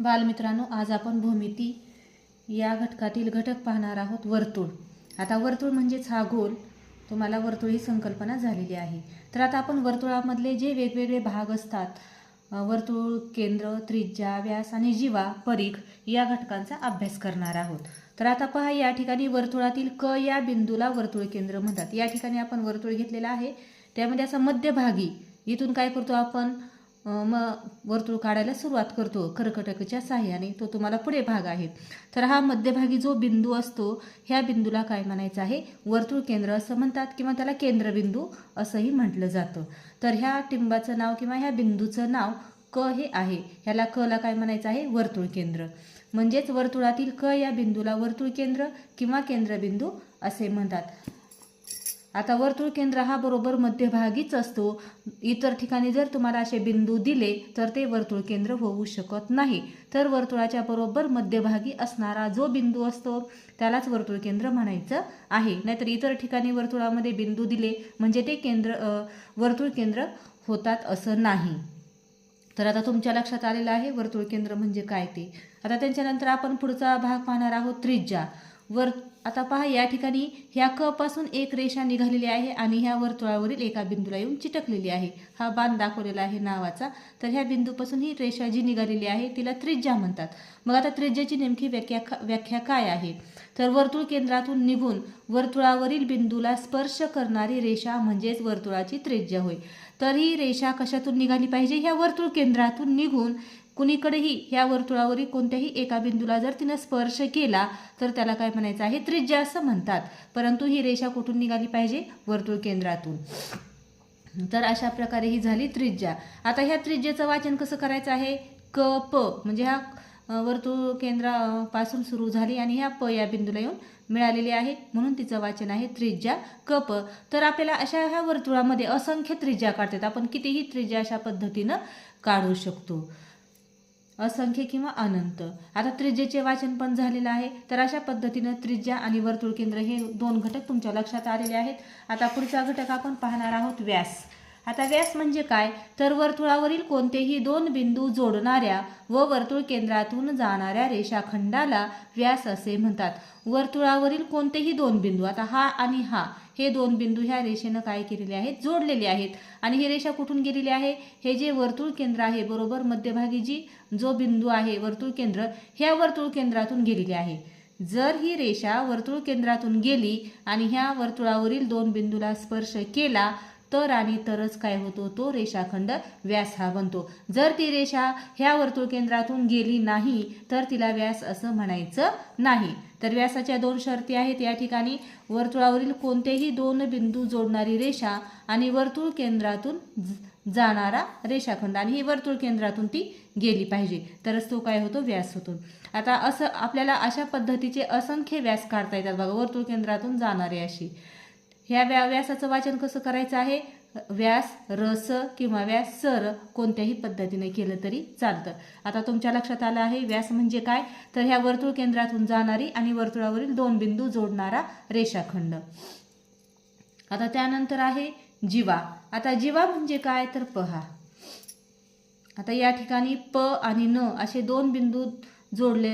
बालमित्रांनो आज आपण भूमिती या घटकातील घटक पाहणार आहोत वर्तुळ. आता वर्तुळ म्हणजेच हा गोल तुम्हाला वर्तुळ ही संकल्पना झालेली आहे. तर आता आपण वर्तुळामधले जे वेगवेगळे भाग असतात वर्तुळ केंद्र त्रिज्या व्यास आणि जीवा परीख या घटकांचा अभ्यास करणार आहोत. तर आता पहा या ठिकाणी वर्तुळातील क या बिंदूला वर्तुळ केंद्र म्हणतात. या ठिकाणी आपण वर्तुळ घेतलेला आहे. त्यामध्ये असा मध्यभागी इथून काय करतो आपण? मग वर्तुळ काढायला सुरुवात करतो कर्कटकच्या साह्याने. तो तुम्हाला पुढे भाग आहे. तर हा मध्यभागी जो बिंदू असतो ह्या बिंदूला काय म्हणायचं आहे? वर्तुळ केंद्र असं म्हणतात किंवा त्याला केंद्रबिंदू असंही म्हटलं जातं. तर ह्या टिंबाचं नाव किंवा ह्या बिंदूचं नाव क हे आहे. ह्याला क ला काय म्हणायचं आहे? वर्तुळ केंद्र. म्हणजेच वर्तुळातील क या बिंदूला वर्तुळ केंद्र किंवा केंद्रबिंदू असे म्हणतात. आता वर्तुळ केंद्र हा बरोबर मध्यभागीच असतो. इतर ठिकाणी जर तुम्हाला असे बिंदू दिले तर ते वर्तुळ केंद्र होऊ शकत नाही. तर वर्तुळाच्या बरोबर मध्यभागी असणारा जो बिंदू असतो त्यालाच वर्तुळ केंद्र म्हणायचं आहे. नाहीतर इतर ठिकाणी वर्तुळामध्ये बिंदू दिले म्हणजे ते केंद्र वर्तुळ केंद्र होतात असं नाही. तर आता तुमच्या लक्षात आलेलं आहे वर्तुळ केंद्र म्हणजे काय ते? आता त्यांच्यानंतर आपण पुढचा भाग पाहणार आहोत त्रिज्या. वर आता पहा या ठिकाणी ह्या क पासून एक रेषा निघालेली आहे आणि ह्या वर्तुळावरील एका बिंदूला येऊन चिटकलेली आहे. हा बाण दाखवलेला आहे नावाचा. तर ह्या बिंदूपासून ही रेषा जी निघालेली आहे तिला त्रिज्या म्हणतात. मग आता त्रिज्याची नेमकी व्याख्या व्याख्या काय आहे? तर वर्तुळ केंद्रातून निघून वर्तुळावरील बिंदूला स्पर्श करणारी रेषा म्हणजेच वर्तुळाची त्रिज्या होय. तर ही रेषा कशातून निघाली पाहिजे? ह्या वर्तुळ केंद्रातून निघून कुणीकडेही ह्या वर्तुळावरील कोणत्याही एका बिंदूला जर तिनं स्पर्श केला तर त्याला काय म्हणायचं आहे? त्रिज्या असं म्हणतात. परंतु ही रेषा कुठून निघाली पाहिजे? वर्तुळ केंद्रातून. तर अशा प्रकारे ही झाली त्रिज्या. आता ह्या त्रिज्येचं वाचन कसं करायचं आहे? क प म्हणजे ह्या वर्तुळ केंद्रापासून सुरू झाली आणि ह्या प या बिंदूला येऊन मिळालेली आहे. म्हणून तिचं वाचन आहे त्रिज्या कप तर आपल्याला अशा ह्या वर्तुळामध्ये असंख्य त्रिज्या काढतात आपण कितीही त्रिज्या अशा पद्धतीनं काढू शकतो. असंख्य किंवा अनंत. आता त्रिज्येचे वाचन पण झालेलं आहे. तर अशा पद्धतीनं त्रिज्या आणि वर्तुळ केंद्र हे दोन घटक तुमच्या लक्षात आलेले आहेत. आता पुढचा घटक आपण पाहणार आहोत व्यास. आता व्यास म्हणजे काय? तर वर्तुळावरील कोणतेही दोन बिंदू जोडणाऱ्या व वर्तुळ केंद्रातून जाणाऱ्या रेषाखंडाला व्यास असे म्हणतात. वर्तुळावरील कोणतेही दोन बिंदू आता हा आणि हा हे दोन बिंदू ह्या रेषेनं काय केलेले आहेत? जोडलेले आहेत. आणि ही रेषा कुठून गेलेली आहे? हे जे वर्तुळ केंद्र आहे बरोबर मध्यभागी जी जो बिंदू आहे वर्तुळ केंद्र ह्या वर्तुळ केंद्रातून गेलेली आहे. जर ही रेषा वर्तुळ केंद्रातून गेली आणि ह्या वर्तुळावरील दोन बिंदूला स्पर्श केला तर आणि तरच काय होतो तो रेषाखंड व्यास हा बनतो. जर ती रेषा ह्या वर्तुळ केंद्रातून गेली नाही तर तिला व्यास असं म्हणायचं नाही. तर व्यासाच्या दोन शर्ती आहेत या ठिकाणी. वर्तुळावरील कोणतेही दोन बिंदू जोडणारी रेषा आणि वर्तुळ केंद्रातून जाणारा रेषाखंड. आणि ही वर्तुळ केंद्रातून ती गेली पाहिजे. तरच तो काय होतो? व्यास होतो. आता असं आपल्याला अशा पद्धतीचे असंख्य व्यास काढता येतात बघा. वर्तुळ केंद्रातून जाणारे अशी ह्या व्या व्यासाचं वाचन कसं करायचं आहे? व्यास रस किंवा व्यास सर कोणत्याही पद्धतीने केलं तरी चालतं. आता तुमच्या लक्षात आलं आहे व्यास म्हणजे काय? तर ह्या वर्तुळ केंद्रातून जाणारी आणि वर्तुळावरील दोन बिंदू जोडणारा रेषाखंड. आता त्यानंतर आहे जीवा. आता जीवा म्हणजे काय? तर पहा. आता या ठिकाणी प आणि न असे दोन बिंदू जोडले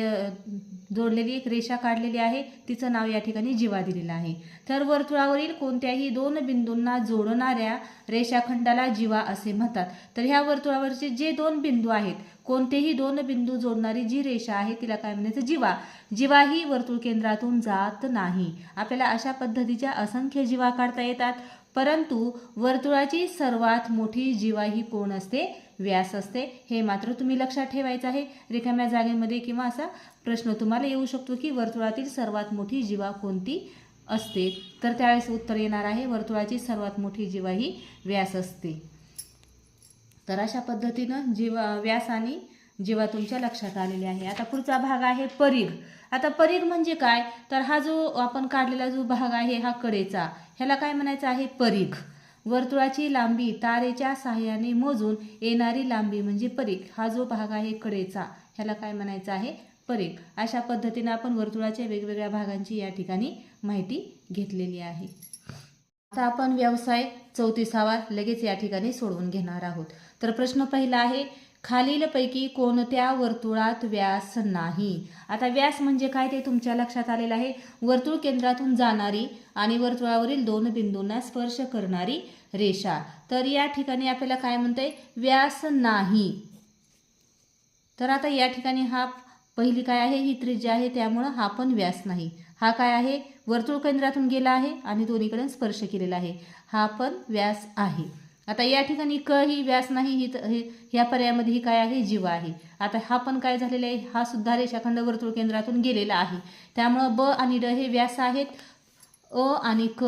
जोडलेली एक रेषा काढलेली आहे. तिचं नाव या ठिकाणी जीवा दिलेलं आहे. तर वर्तुळावरील कोणत्याही दोन बिंदूंना जोडणाऱ्या रेषाखंडाला जीवा असे म्हणतात. तर ह्या वर्तुळावरचे जे दोन बिंदू आहेत कोणतेही दोन बिंदू जोडणारी जी रेषा आहे तिला काय म्हणायचं? जीवा. जीवा ही वर्तुळ केंद्रातून जात नाही. आपल्याला अशा पद्धतीच्या असंख्य जीवा काढता येतात. परंतु वर्तुळाची सर्वात मोठी जीवा ही कोण असते? व्यास असते. हे मात्र तुम्ही लक्षात ठेवायचं आहे. रिकाम्या जागेमध्ये किंवा असा प्रश्न तुम्हाला येऊ शकतो की वर्तुळातील सर्वात मोठी जीवा कोणती असते? तर त्यावेळेस उत्तर येणार आहे. वर्तुळाची सर्वात मोठी जीवा ही व्यास असते. तर अशा पद्धतीनं जीवा व्यास आणि जीवा तुमच्या लक्षात आलेल्या आहे आता पुढचा भाग आहे परीघ. आता परीघ म्हणजे काय? तर हा जो आपण काढलेला जो भाग आहे हा कडेचा. ह्याला काय म्हणायचं आहे? परीघ. वर्तुळाची लांबी तारेच्या सहाय्याने मोजून येणारी लांबी म्हणजे परीघ. हा जो भाग आहे कडेचा ह्याला काय म्हणायचं आहे? परीघ. अशा पद्धतीने आपण वर्तुळाच्या वेगवेगळ्या भागांची या ठिकाणी माहिती घेतलेली आहे. आता आपण व्यवसाय चौतीसावा लगेच या ठिकाणी सोडवून घेणार आहोत. तर प्रश्न पहिला आहे खालीलपैकी कोणत्या वर्तुळात व्यास नाही? आता व्यास म्हणजे काय ते तुमच्या लक्षात आलेलं आहे. वर्तुळ केंद्रातून जाणारी आणि वर्तुळावरील दोन बिंदूंना स्पर्श करणारी रेषा. तर या ठिकाणी आपल्याला काय म्हणतंय? व्यास नाही. तर आता या ठिकाणी हा पहिली काय आहे? ही त्रिज्या आहे त्यामुळं हा पण व्यास नाही. हा काय आहे? वर्तुळ केंद्रातून गेला आहे आणि दोन्हीकडे स्पर्श केलेला आहे. हा पण व्यास आहे. आता या ठिकाणी क ही व्यास नाही ही हे ह्या पर्यायामध्ये ही काय आहे? जीव आहे. आता हा पण काय झालेला आहे? हा सुद्धा रेषाखंड वर्तुळ केंद्रातून गेलेला आहे. त्यामुळं ब आणि ड हे व्यास आहेत. अ आणि क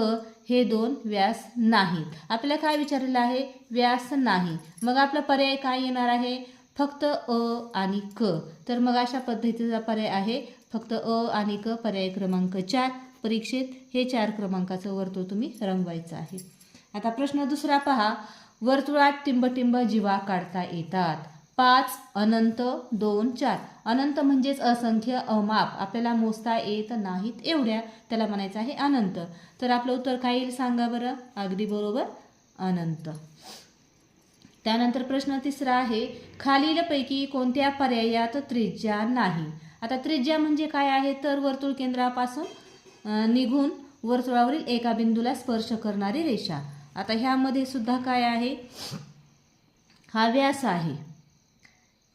हे दोन व्यास नाहीत आपल्याला काय विचारलेलं आहे? व्यास नाही. मग आपला पर्याय काय येणार आहे? फक्त अ आणि क. तर मग अशा पद्धतीचा पर्याय आहे. फक्त अ आणि क पर्याय क्रमांक चार. परीक्षेत हे चार क्रमांकाचं वर्तुळ तुम्ही रंगवायचं आहे. आता प्रश्न दुसरा पहा. वर्तुळात टिंबटिंब जीवा काढता येतात. पाच अनंत दोन चार. अनंत म्हणजेच असंख्य अमाप. आपल्याला मोजता येत नाहीत एवढ्या. त्याला म्हणायचं आहे अनंत. तर आपलं उत्तर काय येईल सांगा बरं? अगदी बरोबर अनंत. त्यानंतर प्रश्न तिसरा आहे. खालीलपैकी कोणत्या पर्यायात त्रिज्या नाही? आता त्रिज्या म्हणजे काय आहे? तर वर्तुळ केंद्रापासून निघून वर्तुळावरील एका बिंदूला स्पर्श करणारी रेषा. आता ह्यामध्ये सुद्धा काय आहे? हा व्यास आहे.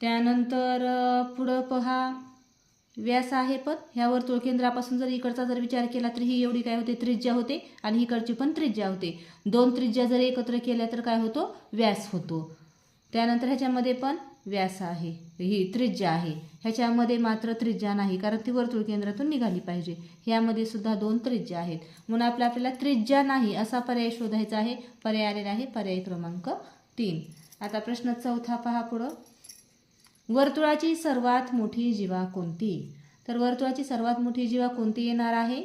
त्यानंतर पुढं पहा. व्यास आहे पण ह्या वर्तुळ केंद्रापासून जर इकडचा जर विचार केला तर ही एवढी काय होते? त्रिज्या होते आणि इकडची पण त्रिज्या होते. दोन त्रिज्या जर एकत्र केल्या तर काय होतो? व्यास होतो. त्यानंतर ह्याच्यामध्ये पण व्यास आहे ही त्रिज्या आहे. ह्याच्यामध्ये मात्र त्रिज्या नाही कारण ती वर्तुळ केंद्रातून निघाली पाहिजे. ह्यामध्ये सुद्धा दोन त्रिज्या आहेत. म्हणून आपल्या आपल्याला त्रिज्या नाही असा पर्याय शोधायचा आहे. पर्याय आलेला आहे पर्याय क्रमांक तीन. आता प्रश्न चौथा पहा पुढं. वर्तुळाची सर्वात मोठी जीवा कोणती? तर वर्तुळाची सर्वात मोठी जीवा कोणती येणार आहे?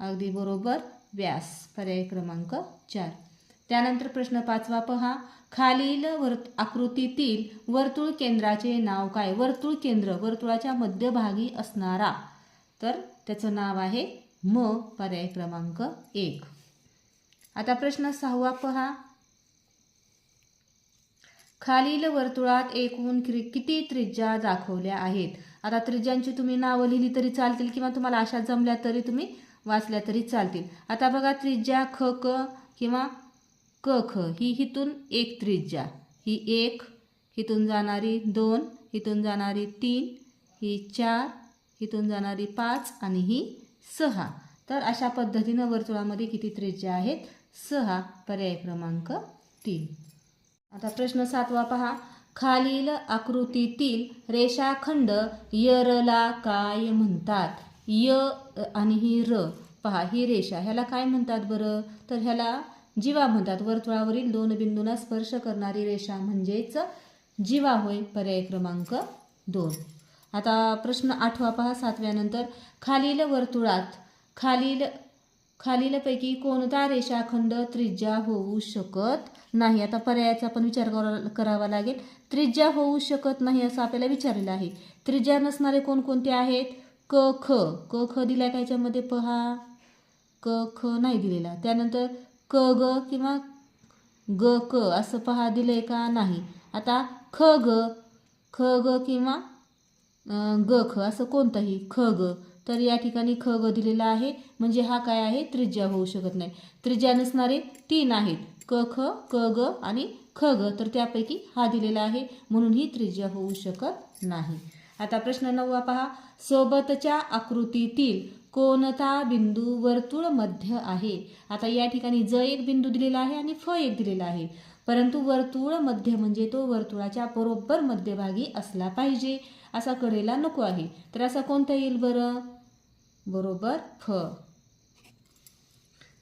अगदी बरोबर व्यास. पर्याय क्रमांक चार. त्यानंतर प्रश्न पाचवा पहा. खालील वर्त आकृतीतील वर्तुळ केंद्राचे नाव काय? वर्तुळ केंद्र वर्तुळाच्या मध्यभागी असणारा. तर त्याचं नाव आहे म पर्याय क्रमांक एक. आता प्रश्न सहावा पहा. खालील वर्तुळात एकूण क्रि- किती त्रिज्या दाखवल्या आहेत? आता त्रिज्यांची तुम्ही नावं लिहिली तरी चालतील किंवा तुम्हाला अशा जमल्या तरी तुम्ही वाचल्या तरी चालतील. आता बघा त्रिज्या ख क किंवा क ख. ही हिथून एक त्रिज्या. ही एक हिथून जाणारी दोन हिथून जाणारी तीन ही चार हिथून जाणारी पाच आणि ही सहा. तर अशा पद्धतीनं वर्तुळामध्ये किती त्रिज्या आहेत? सहा पर्याय क्रमांक तीन. आता प्रश्न सातवा पहा. खालील आकृतीतील रेषाखंड यरला काय म्हणतात? य आणि ही र. पहा ही रेषा. ह्याला काय म्हणतात बरं? तर ह्याला जीवा म्हणतात वर्तुळावरील दोन बिंदूंना स्पर्श करणारी रेषा म्हणजेच जीवा होय पर्याय क्रमांक दोन. आता प्रश्न आठवा पहा सातव्यानंतर खालील वर्तुळात खालील खालीलपैकी कोणता रेषाखंड त्रिज्या होऊ शकत नाही? आता पर्यायाचा पण विचार करा- करावा लागेल. त्रिज्या होऊ शकत नाही असं आपल्याला विचारलेलं आहे. त्रिज्या नसणारे कोणकोणते आहेत? क ख. क ख दिला का याच्यामध्ये? पहा. क ख नाही दिलेला. त्यानंतर क ग किंवा ग क असं पहा दिलंय का? नाही. आता ख ग ख ग किंवा ग ख असं कोणतंही ख ग. तर या ठिकाणी ख ग दिलेला आहे. म्हणजे हा काय आहे? त्रिज्या होऊ शकत नाही. त्रिज्या नसणारे तीन आहेत. क ख क ग आणि ख ग. तर त्यापैकी हा दिलेला आहे. म्हणून ही त्रिज्या होऊ शकत नाही. आता प्रश्न नववा पहा. सोबतच्या आकृतीतील कोणता बिंदू वर्तुळ मध्य आहे. आता या ठिकाणी ज एक बिंदू दिलेला आहे आणि फ एक दिलेला आहे. परंतु वर्तुळ मध्य म्हणजे तो वर्तुळाच्या बरोबर मध्यभागी असला पाहिजे. असा कडेला नको आहे. तर असा कोणता येईल बरं? बरोबर फ.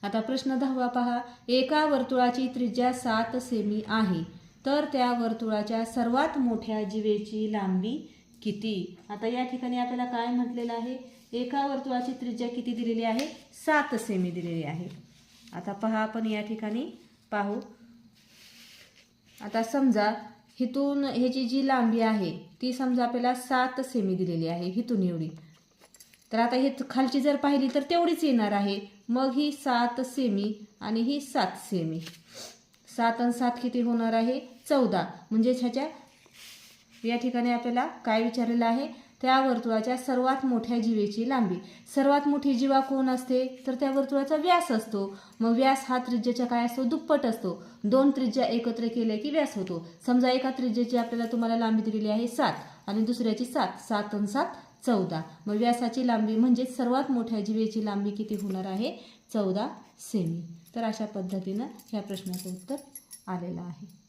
आता प्रश्न दहावा पहा. एका वर्तुळाची त्रिज्या सात सेमी आहे. तर त्या वर्तुळाच्या सर्वात मोठ्या जीवेची लांबी किती? आता या ठिकाणी आपल्याला काय म्हटलेलं आहे? एका वर्तुळाची त्रिज्या किती दिलेली आहे? सात सेमी दिलेली आहे. आता पहा आपण या ठिकाणी पाहू. आता समजा हिथून ह्याची जी लांबी आहे ती समजा आपल्याला सात सेमी दिलेली आहे हिथून एवढी. तर आता हे खालची जर पाहिली तर तेवढीच येणार आहे. मग ही सात सेमी आणि ही सात सेमी सात आणि सात किती होणार आहे? चौदा. म्हणजेच ह्याच्या या ठिकाणी आपल्याला काय विचारलेलं आहे? त्या वर्तुळाच्या सर्वात मोठ्या जीवेची लांबी. सर्वात मोठी जीवा कोण असते? तर त्या वर्तुळाचा व्यास असतो. मग व्यास हा त्रिज्याच्या काय असतो? दुप्पट असतो. दोन त्रिज्या एकत्र केले की व्यास होतो. समजा एका त्रिज्याची आपल्याला तुम्हाला लांबी दिलेली आहे सात आणि दुसऱ्याची सात. सात आणि सात चौदा. मग व्यासाची लांबी म्हणजे सर्वात मोठ्या जीवेची लांबी किती होणार आहे? चौदा सेमी. तर अशा पद्धतीनं ह्या प्रश्नाचं उत्तर आलेलं आहे.